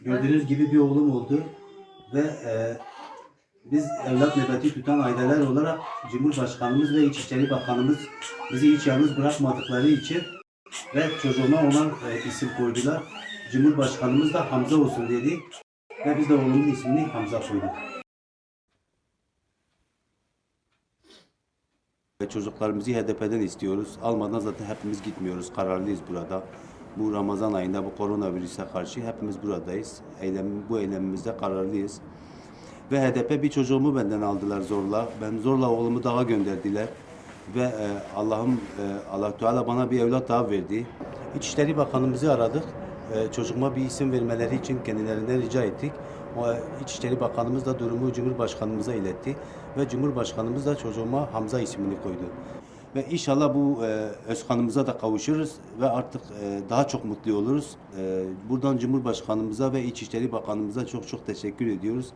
Gördüğünüz gibi bir oğlum oldu ve e, biz evlat nöbeti tutan aileler olarak Cumhurbaşkanımız ve İçişleri Bakanımız bizi hiç yalnız bırakmadıkları için ve çocuğuma olan e, isim koydular. Cumhurbaşkanımız da Hamza olsun dedi ve biz de oğlumun ismini Hamza koyduk. Çocuklarımızı HDP'den istiyoruz. Almadan zaten hepimiz gitmiyoruz. Kararlıyız burada. Bu Ramazan ayında bu koronavirüse karşı hepimiz buradayız. Eylem, bu eylemimizde kararlıyız. Ve HDP bir çocuğumu benden aldılar zorla. Ben zorla oğlumu dağa gönderdiler. Ve e, Allah'ım e, Allah Teala bana bir evlat daha verdi. İçişleri Bakanımızı aradık. E, çocuğuma bir isim vermeleri için kendilerinden rica ettik. O, İçişleri Bakanımız da durumu Cumhurbaşkanımıza iletti. Ve Cumhurbaşkanımız da çocuğuma Hamza ismini koydu. Ve inşallah bu e, Özkan'ımıza da kavuşuruz ve artık e, daha çok mutlu oluruz. E, buradan Cumhurbaşkanımıza ve İçişleri Bakanımıza çok çok teşekkür ediyoruz.